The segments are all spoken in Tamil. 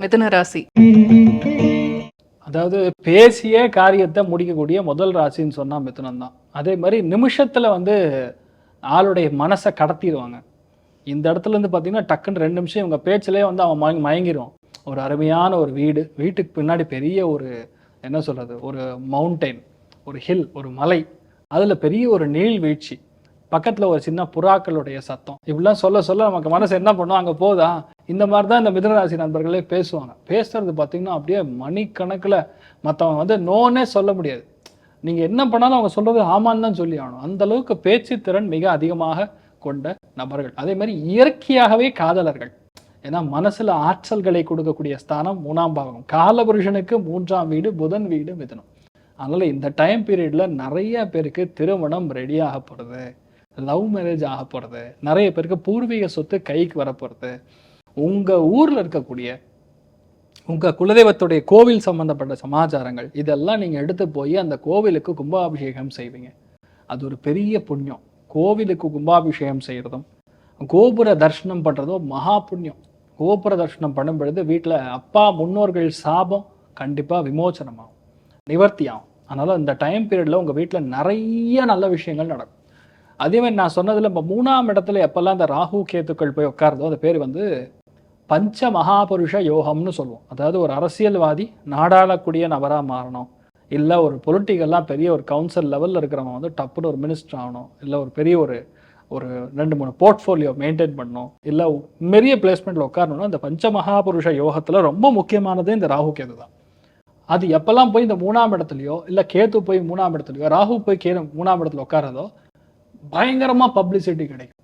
மிதுன ராசி. அதாவது பேசிய காரியத்தை முடிக்கக்கூடிய முதல் ராசின்னு சொன்னா மிதுனம் தான் அதே மாதிரி நிமிஷத்துல வந்து ஆளுடைய மனசை கடத்திடுவாங்க. இந்த இடத்துல இருந்து பார்த்தீங்கன்னா டக்குன்னு ரெண்டு நிமிஷம் இவங்க பேச்சிலே வந்து அவன் மயங்கி மயங்கிடுவான் ஒரு அருமையான ஒரு வீடு வீட்டுக்கு பின்னாடி பெரிய ஒரு என்ன சொல்றது ஒரு மவுண்டெயின் ஒரு ஹில் ஒரு மலை. அதுல பெரிய ஒரு நீழ்வீழ்ச்சி பக்கத்துல ஒரு சின்ன புறாக்களுடைய சத்தம். இப்படிலாம் சொல்ல சொல்ல நமக்கு மனசு என்ன பண்ணும்? அங்க போதா? இந்த மாதிரி தான் இந்த மிதனராசி நண்பர்களே பேசுவாங்க. பேசுறது பார்த்தீங்கன்னா அப்படியே மணிக்கணக்கில் மற்றவங்க வந்து நோன்னே சொல்ல முடியாது. நீங்கள் என்ன பண்ணாலும் அவங்க சொல்றது ஆமான்னு தான் சொல்லி ஆகணும். அந்த அளவுக்கு பேச்சு திறன் மிக அதிகமாக கொண்ட நபர்கள். அதே மாதிரி இயற்கையாகவே காதலர்கள். ஏன்னா மனசுல ஆற்றல்களை கொடுக்கக்கூடிய ஸ்தானம் மூணாம் பாகம். காலபுருஷனுக்கு மூன்றாம் வீடு புதன் வீடு மிதனம். அதனால இந்த டைம் பீரியட்ல நிறைய பேருக்கு திருமணம் ரெடி போகிறது லவ் மேரேஜ் ஆக போகிறது நிறைய பேருக்கு பூர்வீக சொத்து கைக்கு வரப்போகிறது உங்கள் ஊரில் இருக்கக்கூடிய உங்கள் குலதெய்வத்துடைய கோவில் சம்பந்தப்பட்ட சமாச்சாரங்கள் இதெல்லாம் நீங்கள் எடுத்து போய் அந்த கோவிலுக்கு கும்பாபிஷேகம் செய்வீங்க. அது ஒரு பெரிய புண்ணியம். கோவிலுக்கு கும்பாபிஷேகம் செய்கிறதும் கோபுர தர்ஷனம் பண்ணுறதும் மகா புண்ணியம். கோபுர தர்ஷனம் பண்ணும் பொழுது வீட்டில் அப்பா முன்னோர்கள் சாபம் கண்டிப்பாக விமோச்சனமாகும் நிவர்த்தி ஆகும் அதனால இந்த டைம் பீரியடில் உங்கள் வீட்டில் நிறைய நல்ல விஷயங்கள் நடக்கும். அதே மாதிரி நான் சொன்னதில் இப்போ மூணாம் இடத்துல எப்போல்லாம் அந்த ராகு கேத்துக்கள் போய் உட்காருதோ அது பேர் வந்து பஞ்ச மகாபுருஷ யோகம்னு சொல்லுவோம். அதாவது ஒரு அரசியல்வாதி நாடாளக்கூடிய நபராக மாறணும். இல்லை ஒரு பொலிட்டிக்கல்லாம் பெரிய ஒரு கவுன்சில் லெவலில் இருக்கிறவங்க வந்து டப்புன்னு ஒரு மினிஸ்டர் ஆகணும். இல்லை ஒரு பெரிய ஒரு ஒரு ரெண்டு மூணு போர்ட்ஃபோலியோ மெயின்டைன் பண்ணணும். இல்லை பெரிய பிளேஸ்மெண்ட்டில் உட்காரணும்னா இந்த பஞ்ச மகாபுருஷ யோகத்தில் ரொம்ப முக்கியமானது இந்த ராகு கேது தான். அது எப்போல்லாம் போய் இந்த மூணாம் இடத்துலையோ இல்லை கேத்து போய் மூணாம் இடத்துலையோ ராகு போய் கே மூணாம் இடத்துல உட்காரதோ பயங்கரமாக பப்ளிசிட்டி கிடைக்கும்.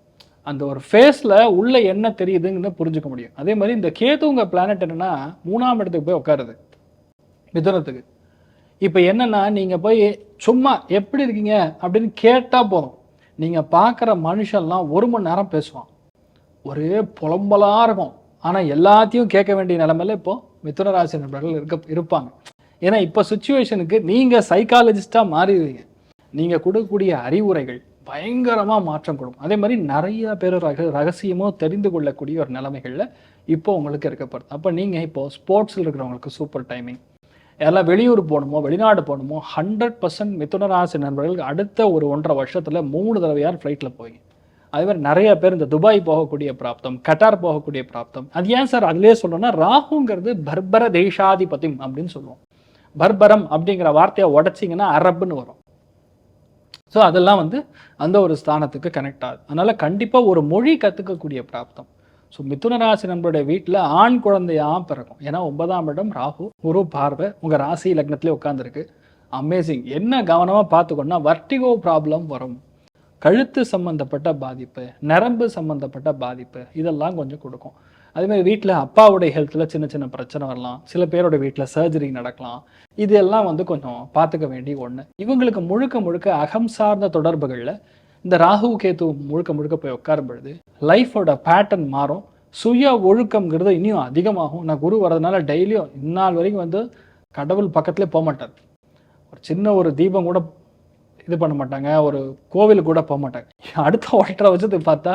அந்த ஒரு ஃபேஸில் உள்ள என்ன தெரியுதுங்கன்னு புரிஞ்சுக்க முடியும். அதே மாதிரி இந்த கேதுங்க பிளானட் என்னன்னா மூணாம் இடத்துக்கு போய் உட்காருது. மிதுனத்துக்கு. இப்போ என்னன்னா நீங்கள் போய் சும்மா எப்படி இருக்கீங்க அப்படின்னு கேட்டால் போதும். நீங்கள் பார்க்குற மனுஷன்லாம் ஒரு மணி நேரம் பேசுவான். ஒரே புலம்பலாக இருக்கும். ஆனால் எல்லாத்தையும் கேட்க வேண்டிய நிலமையில இப்போ மிதுன ராசி நண்பர்கள் இருக்க இருப்பாங்க. ஏன்னா இப்போ சுச்சுவேஷனுக்கு நீங்கள் சைக்காலஜிஸ்டாக மாறிடுவீங்க நீங்கள் கொடுக்கக்கூடிய அறிவுரைகள் பயங்கரமாக மாற்றம் கொடுக்கும். அதே மாதிரி நிறைய பேர் ரக ரகசியமோ தெரிந்து கொள்ளக்கூடிய ஒரு நிலைமைகளில் இப்போ உங்களுக்கு இருக்கப்படுது அப்போ நீங்கள் இப்போது ஸ்போர்ட்ஸில் இருக்கிறவங்களுக்கு சூப்பர் டைமிங் எல்லாம் வெளியூர் போகணுமோ வெளிநாடு போகணுமோ ஹண்ட்ரட் பர்சன்ட் மிதுன ராசி நண்பர்களுக்கு அடுத்த ஒரு ஒன்றரை வருஷத்தில் மூணு தடவையார் ஃப்ளைட்டில் போய் அதே மாதிரி நிறைய பேர் இந்த துபாய் போகக்கூடிய பிராப்தம் கட்டார் போகக்கூடிய பிராப்தம். அது ஏன் சார் அதிலே சொல்லணும்னா ராகுங்கிறது பர்பர தேசாதிபத்தியம் அப்படின்னு சொல்லுவோம். பர்பரம் அப்படிங்கிற வார்த்தையை உடைச்சிங்கன்னா அரபுன்னு வரும். ஸோ அதெல்லாம் வந்து அந்த ஒரு ஸ்தானத்துக்கு கனெக்ட் ஆகுது. அதனால கண்டிப்பா ஒரு மொழி கத்துக்கக்கூடிய பிராப்தம். ஸோ மிதுன ராசி நண்பருடைய வீட்டில் ஆண் குழந்தையாக பிறக்கும். ஏன்னா ஒன்பதாம் இடம் ராகு குரு பார்வை உங்க ராசி லக்னத்திலே உட்காந்துருக்கு அமேசிங் என்ன கவனமா பார்த்துக்கணும்னா வர்டிகோ ப்ராப்ளம் வரும். கழுத்து சம்பந்தப்பட்ட பாதிப்பு நரம்பு சம்பந்தப்பட்ட பாதிப்பு இதெல்லாம் கொஞ்சம் கொடுக்கும். அதே மாதிரி வீட்டில் அப்பாவுடைய ஹெல்த்தில் சின்ன சின்ன பிரச்சனை வரலாம். சில பேரோட வீட்டில் சர்ஜரி நடக்கலாம். இதெல்லாம் வந்து கொஞ்சம் பார்த்துக்க வேண்டிய ஒன்று இவங்களுக்கு முழுக்க முழுக்க அகம் சார்ந்த தொடர்புகளில் இந்த ராகு கேத்து முழுக்க முழுக்க போய் உட்காரும் பொழுது லைஃபோட பேட்டர்ன் மாறும். சுய ஒழுக்கம்ங்கிறது இனியும் அதிகமாகும். நான் குரு வர்றதுனால டெய்லியும் இந்நாள் வரைக்கும் வந்து கடவுள் பக்கத்துலேயே போக மாட்டார். ஒரு சின்ன ஒரு தீபம் கூட இது பண்ண மாட்டாங்க. ஒரு கோவிலுக்கு கூட போக மாட்டாங்க. அடுத்த ஒன்றரை வருஷத்துக்கு பார்த்தா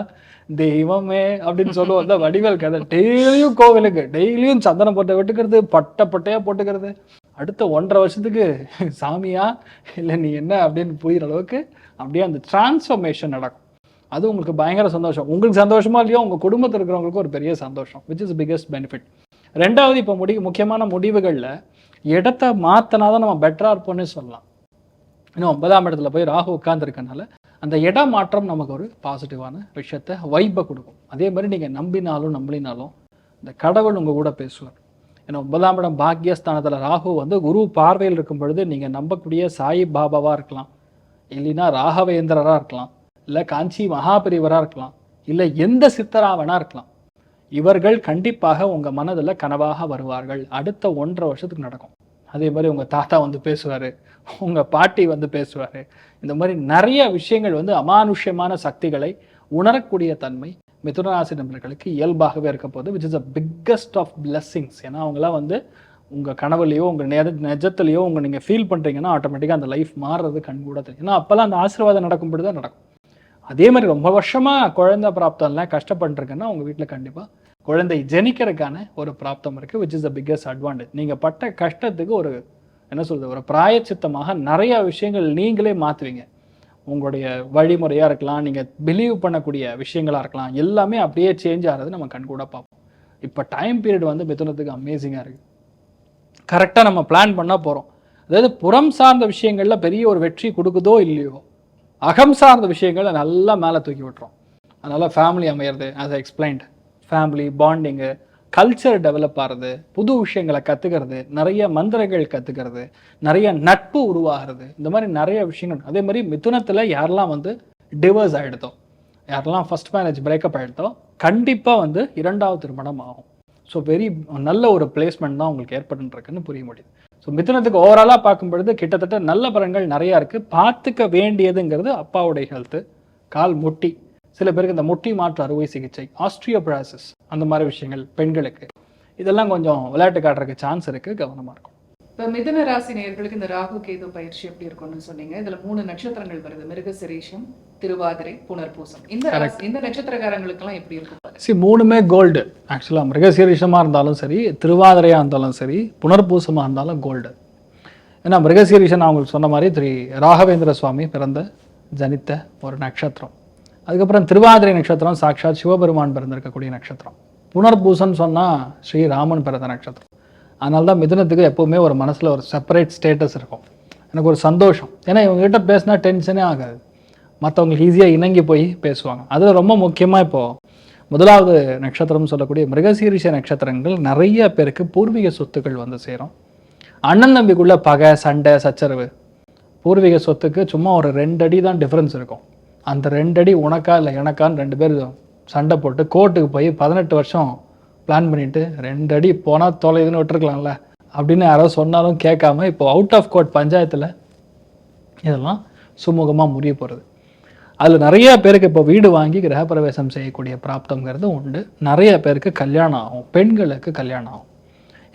தெய்வமே அப்படின்னு சொல்லுவோம். அந்த வடிவேல் கதை டெய்லியும் கோவிலுக்கு டெய்லியும் சந்தனம் போட்டு வெட்டுக்கிறது பட்டை பட்டையா போட்டுக்கிறது. அடுத்த ஒன்றரை வருஷத்துக்கு சாமியா இல்லை நீ என்ன அப்படின்னு புரியுற அளவுக்கு அப்படியே அந்த டிரான்ஸ்ஃபர்மேஷன் நடக்கும். அது உங்களுக்கு பயங்கர சந்தோஷம். உங்களுக்கு சந்தோஷமா இல்லையோ உங்கள் குடும்பத்தில் இருக்கிறவங்களுக்கு ஒரு பெரிய சந்தோஷம் விச் இஸ் பிகஸ்ட் பெனிஃபிட் ரெண்டாவது இப்போ முடி முக்கியமான முடிவுகளில் இடத்த மாற்றினா தான் நம்ம பெட்டராக இருப்போம்னு சொல்லலாம். இன்னும் ஒன்பதாம் இடத்துல போய் ராகு உட்காந்துருக்கனால அந்த இடம் மாற்றம் நமக்கு ஒரு பாசிட்டிவான விஷயத்தை வைப்பை கொடுக்கும். அதே மாதிரி நீங்கள் நம்பினாலும் நம்பினாலும் இந்த கடவுள் உங்கள் கூட பேசுவார். ஏன்னா ஒன்பதாம் இடம் பாக்கியஸ்தானத்தில் ராகு வந்து குரு பார்வையில் இருக்கும் பொழுது நீங்கள் நம்பக்கூடிய சாயி பாபாவாக இருக்கலாம். இல்லைன்னா ராகவேந்திரராக இருக்கலாம். இல்லை காஞ்சி மகாபிரிவராக இருக்கலாம். இல்லை எந்த சித்தராவனாக இருக்கலாம். இவர்கள் கண்டிப்பாக உங்கள் மனதில் கனவாக வருவார்கள். அடுத்த ஒன்றரை வருஷத்துக்கு நடக்கும். அதே மாதிரி உங்கள் தாத்தா வந்து பேசுவார் உங்கள் பாட்டி வந்து பேசுவார். இந்த மாதிரி நிறைய விஷயங்கள் வந்து அமானுஷ்யமான சக்திகளை உணரக்கூடிய தன்மை மிதுனராசி நண்பர்களுக்கு இயல்பாகவே இருக்க போகுது which is a biggest of blessings ஏன்னா அவங்களாம் வந்து உங்கள் கனவுலையோ உங்கள் நெஜ நெஜத்துலையோ உங்கள் நீங்கள் ஃபீல் பண்ணுறீங்கன்னா ஆட்டோமேட்டிக்காக அந்த லைஃப் மாறுறது கண் கூட தெரியும். ஏன்னா அப்போல்லாம் அந்த ஆசீர்வாதம் நடக்கும் தான் நடக்கும். அதே மாதிரி ரொம்ப வருஷமாக குழந்தை பிராப்தம்லாம் கஷ்டப்பட்டுருக்குன்னா உங்கள் வீட்டில் கண்டிப்பாக குழந்தை ஜெனிக்கிறதுக்கான ஒரு பிராப்தம் இருக்குது which is the biggest advantage நீங்கள் பட்ட கஷ்டத்துக்கு ஒரு என்ன சொல்றது ஒரு பிராயச்சித்தமாக நிறைய விஷயங்கள் நீங்களே மாற்றுவீங்க உங்களுடைய வழிமுறையாக இருக்கலாம் நீங்கள் பிலீவ் பண்ணக்கூடிய விஷயங்களாக இருக்கலாம் எல்லாமே அப்படியே சேஞ்ச் ஆகிறது நம்ம கண்கூட பார்ப்போம். இப்போ டைம் பீரியட் வந்து மிதுனத்துக்கு அமேசிங்காக இருக்குது கரெக்டாக நம்ம பிளான் பண்ண போகிறோம் அதாவது புறம் சார்ந்த விஷயங்களில் பெரிய ஒரு வெற்றி கொடுக்குதோ இல்லையோ அகம் சார்ந்த விஷயங்களை நல்லா மேலே தூக்கி விட்டுறோம். அதனால் ஃபேமிலி அமையிறது as explained family bonding culture develop ஆகிறது புது விஷயங்களை கற்றுக்கிறது நிறைய மந்திரங்கள் கற்றுக்கிறது நிறைய நட்பு உருவாகிறது. இந்த மாதிரி நிறைய விஷயங்கள் அதே மாதிரி மிதுனத்தில் யாரெல்லாம் வந்து டிவர்ஸ் ஆகிடுதோ யாரெல்லாம் ஃபர்ஸ்ட் மேரேஜ் பிரேக்கப் ஆகிடுதோ கண்டிப்பாக வந்து இரண்டாவது திருமணம் ஆகும். ஸோ வெரி நல்ல ஒரு பிளேஸ்மெண்ட் தான் உங்களுக்கு ஏற்பட்டுருக்குன்னு புரிய முடியுது. ஸோ மிதுனத்துக்கு ஓவராலாக பார்க்கும் பொழுது கிட்டத்தட்ட நல்ல பலன்கள் நிறையா இருக்குது பார்த்துக்க வேண்டியதுங்கிறது அப்பாவுடைய ஹெல்த்து கால் முட்டி. சில பேருக்கு இந்த முட்டி மாற்று அறுவை சிகிச்சை ஆஸ்ட்ரியோபிராசிஸ் அந்த மாதிரி விஷயங்கள் பெண்களுக்கு. இதெல்லாம் கொஞ்சம் விளையாட்டு காட்டுறதுக்கு சான்ஸ் இருக்குது கவனமாக இருக்கும். இப்ப மிதுன ராசி நேயர்களுக்கு இந்த ராகு கேது பயிற்சி எப்படி இருக்கும்னு சொன்னீங்க. இதுல மூணு நட்சத்திரங்கள் வருது. மிருகசிரீஷம் திருவாதிரை புனர்பூசம். இந்த இந்த நட்சத்திரக்காரங்களுக்கு எல்லாம் எப்படி இருக்கும். சி மூணுமே கோல்டு ஆக்சுவலாக மிருகசீரிஷமாக இருந்தாலும் சரி திருவாதிரையாக இருந்தாலும் சரி புனர்பூசமாக இருந்தாலும் கோல்டு ஏன்னா மிருகசீரிஷன் நான் உங்களுக்கு சொன்ன மாதிரி திரு ராகவேந்திர சுவாமி பிறந்த ஜனித்த ஒரு நட்சத்திரம். அதுக்கப்புறம் திருவாதிரை நட்சத்திரம் சாட்சாத் சிவபெருமான் பிறந்திருக்கக்கூடிய நட்சத்திரம். புனர்பூசன் சொன்னால் ஸ்ரீராமன் பிறந்த நட்சத்திரம். அதனால தான் மிதுனத்துக்கு எப்போவுமே ஒரு மனசில் ஒரு செப்பரேட் ஸ்டேட்டஸ் இருக்கும். எனக்கு ஒரு சந்தோஷம். ஏன்னா இவங்ககிட்ட பேசினா டென்ஷனே ஆகாது. மற்றவங்களுக்கு ஈஸியாக இணங்கி போய் பேசுவாங்க. அதில் ரொம்ப முக்கியமாக இப்போது முதலாவது நட்சத்திரம்னு சொல்லக்கூடிய மிருகசீரிஷ நட்சத்திரங்கள் நிறைய பேருக்கு பூர்வீக சொத்துக்கள் வந்து சேரும். அண்ணன் தம்பிக்குள்ளே பகை சண்டை சச்சரவு. பூர்வீக சொத்துக்கு சும்மா ஒரு ரெண்டு அடி தான் டிஃப்ரென்ஸ் இருக்கும். அந்த ரெண்டடி உனக்கா இல்லை எனக்கான்னு ரெண்டு பேர் சண்டை போட்டு கோர்ட்டுக்கு போய் பதினெட்டு வருஷம் பிளான் பண்ணிவிட்டு ரெண்டு அடி போனால் தொலைதுன்னு விட்டுருக்கலாம்ல அப்படின்னு யாரோ சொன்னாலும் கேட்காம இப்போ அவுட் ஆஃப் கோர்ட் பஞ்சாயத்தில் இதெல்லாம் சுமூகமாக முடிய போகிறது அதில் நிறைய பேருக்கு இப்போ வீடு வாங்கி கிரகப்பிரவேசம் செய்யக்கூடிய பிராப்தங்கிறது உண்டு. நிறைய பேருக்கு கல்யாணம் ஆகும். பெண்களுக்கு கல்யாணம் ஆகும்.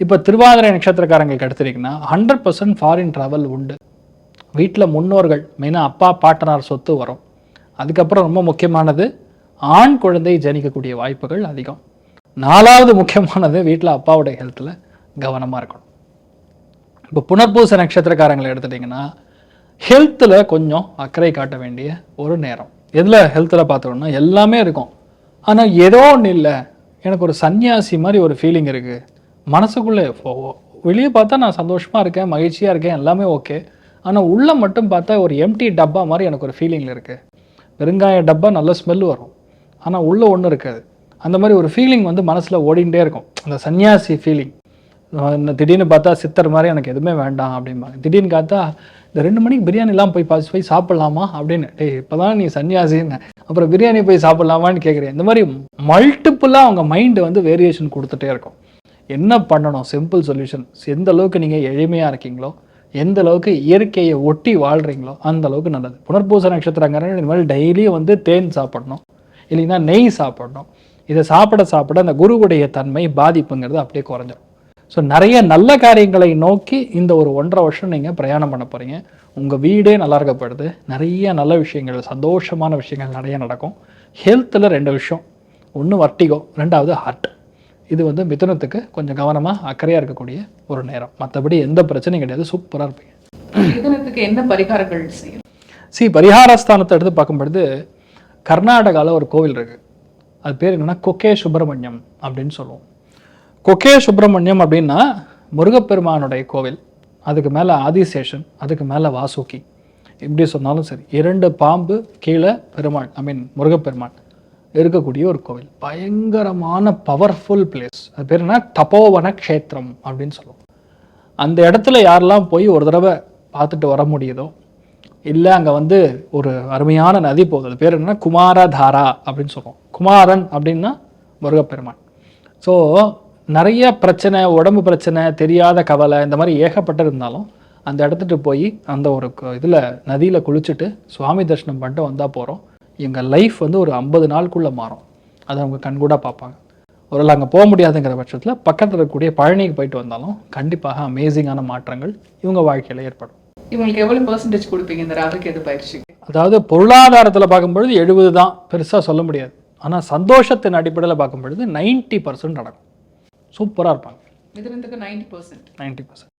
இப்போ திருவாதிரை நட்சத்திரக்காரங்களுக்கு எடுத்துட்டிங்கன்னா ஹண்ட்ரட் பர்சன்ட் ஃபாரின் ட்ராவல் உண்டு. வீட்டில் முன்னோர்கள் மெயினாக அப்பா பாட்டனார் சொத்து வரும். அதுக்கப்புறம் ரொம்ப முக்கியமானது ஆண் குழந்தை ஜனிக்கக்கூடிய வாய்ப்புகள் அதிகம். நாலாவது முக்கியமானது வீட்டில் அப்பாவுடைய ஹெல்த்தில் கவனமாக இருக்கணும். இப்போ புனர்பூச நட்சத்திரக்காரங்களை எடுத்துட்டிங்கன்னா ஹெல்த்தில் கொஞ்சம் அக்கறை காட்ட வேண்டிய ஒரு நேரம். எதில் ஹெல்த்தில் பார்த்தோம்னா எல்லாமே இருக்கும். ஆனால் ஏதோ ஒன்று இல்லை. எனக்கு ஒரு சன்னியாசி மாதிரி ஒரு ஃபீலிங் இருக்குது மனசுக்குள்ளே வெளியே பார்த்தா நான் சந்தோஷமாக இருக்கேன் மகிழ்ச்சியாக இருக்கேன் எல்லாமே ஓகே ஆனால் உள்ளே மட்டும் பார்த்தா ஒரு எம்டி டப்பா மாதிரி எனக்கு ஒரு ஃபீலிங்கில் இருக்குது பெருங்காய டப்பா நல்ல ஸ்மெல் வரும். ஆனால் உள்ளே ஒன்றும் இருக்காது. அந்த மாதிரி ஒரு ஃபீலிங் வந்து மனசில் ஓடிண்டே இருக்கும். அந்த சன்னியாசி ஃபீலிங் திடீர்னு பார்த்தா சித்தர் மாதிரி எனக்கு எதுவுமே வேண்டாம் அப்படிம்பாங்க. திடீர்னு பார்த்தா இந்த ரெண்டு மணிக்கு பிரியாணிலாம் போய் பாஸ் போய் சாப்பிட்லாமா அப்படின்னு. டேய் இப்போதான் நீ சன்னியாசின்னு. அப்புறம் பிரியாணி போய் சாப்பிட்லாமான்னு கேட்குறேன் இந்த மாதிரி மல்டிப்புளாக அவங்க மைண்டு வந்து வேரியேஷன் கொடுத்துட்டே இருக்கும். என்ன பண்ணணும்? சிம்பிள் சொல்யூஷன் எந்த அளவுக்கு நீங்கள் எளிமையாக இருக்கீங்களோ எந்த அளவுக்கு இயற்கையை ஒட்டி வாழ்கிறீங்களோ அந்த அளவுக்கு நல்லது. புனர்பூச நட்சத்திரங்கிறது இந்த மாதிரி டெய்லியும் வந்து தேன் சாப்பிடணும். இல்லைன்னா நெய் சாப்பிடணும். இதை சாப்பிட சாப்பிட அந்த குருவுடைய தன்மை பாதிப்புங்கிறது அப்படியே குறைஞ்சிடும் ஸோ நிறைய நல்ல காரியங்களை நோக்கி இந்த ஒரு ஒன்றரை வருஷம் நீங்கள் பிரயாணம் பண்ண போகிறீங்க உங்கள் வீடே நல்லா இருக்கப்படுது நிறைய நல்ல விஷயங்கள் சந்தோஷமான விஷயங்கள் நிறைய நடக்கும். ஹெல்த்தில் ரெண்டு விஷயம். ஒன்று வர்ட்டிகோ ரெண்டாவது ஹார்ட் இது வந்து மிதுனத்துக்கு கொஞ்சம் கவனமாக அக்கறையாக இருக்கக்கூடிய ஒரு நேரம். மற்றபடி எந்த பிரச்சனையும் கிடையாது. சூப்பராக இருப்பீங்க. மிதுனத்துக்கு என்ன பரிகாரங்கள் செய்யணும்? சி பரிகாரஸ்தானத்தை எடுத்து பார்க்கும்பொழுது கர்நாடகாவில் ஒரு கோவில் இருக்குது அது பேர் என்னன்னா கொக்கே சுப்பிரமணியம் அப்படின்னு சொல்லுவோம். கொக்கே சுப்பிரமணியம் அப்படின்னா முருகப்பெருமானுடைய கோவில். அதுக்கு மேலே ஆதிசேஷன் அதுக்கு மேலே வாசுகி. இப்படி சொன்னாலும் சரி இரண்டு பாம்பு கீழே பெருமாள் ஐ மீன் முருகப்பெருமான் இருக்கக்கூடிய ஒரு கோவில். பயங்கரமான பவர்ஃபுல் பிளேஸ் அது பேர் என்ன? தபோவன க்ஷேத்திரம் அப்படின்னு சொல்லுவோம். அந்த இடத்துல யாரெல்லாம் போய் ஒரு தடவை பார்த்துட்டு வர முடியுதோ இல்லை அங்கே வந்து ஒரு அருமையான நதி போகுது அது பேர் என்னன்னா குமாரதாரா அப்படின்னு சொல்லுவோம். குமாரன் அப்படின்னா முருகப்பெருமான். ஸோ நிறைய பிரச்சனை உடம்பு பிரச்சனை தெரியாத கவலை இந்த மாதிரி ஏகப்பட்ட இருந்தாலும் அந்த இடத்துக்கு போய் அந்த ஒரு இதில் நதியில் குளிச்சுட்டு சுவாமி தரிசனம் பண்ணிட்டு வந்தால் போகிறோம் எங்கள் லைஃப் வந்து ஒரு ஐம்பது நாளுக்குள்ளே மாறும். அதை அவங்க கண்கூடாக பார்ப்பாங்க. ஒரு அங்கே போக முடியாதுங்கிற பட்சத்தில் பக்கத்தில் இருக்கக்கூடிய பழனிக்கு போயிட்டு வந்தாலும் கண்டிப்பாக அமேசிங்கான மாற்றங்கள் இவங்க வாழ்க்கையில் ஏற்படும். இவங்களுக்கு எவ்வளவு பெர்சன்டேஜ் கொடுப்பீங்க? இந்த ராகு கேது பயிற்சிக்கு அதாவது பொருளாதாரத்தில் பார்க்கும்பொழுது எழுபது தான் பெருசாக சொல்ல முடியாது. ஆனால் சந்தோஷத்தின் அடிப்படையில் பார்க்கும் பொழுது நைன்ட்டி பர்சன்ட் நடக்கும். சூப்பராக இருப்பாங்க. மிதுனத்துக்கு நைன்டி பர்சன்ட் நைன்ட்டி பர்சன்ட்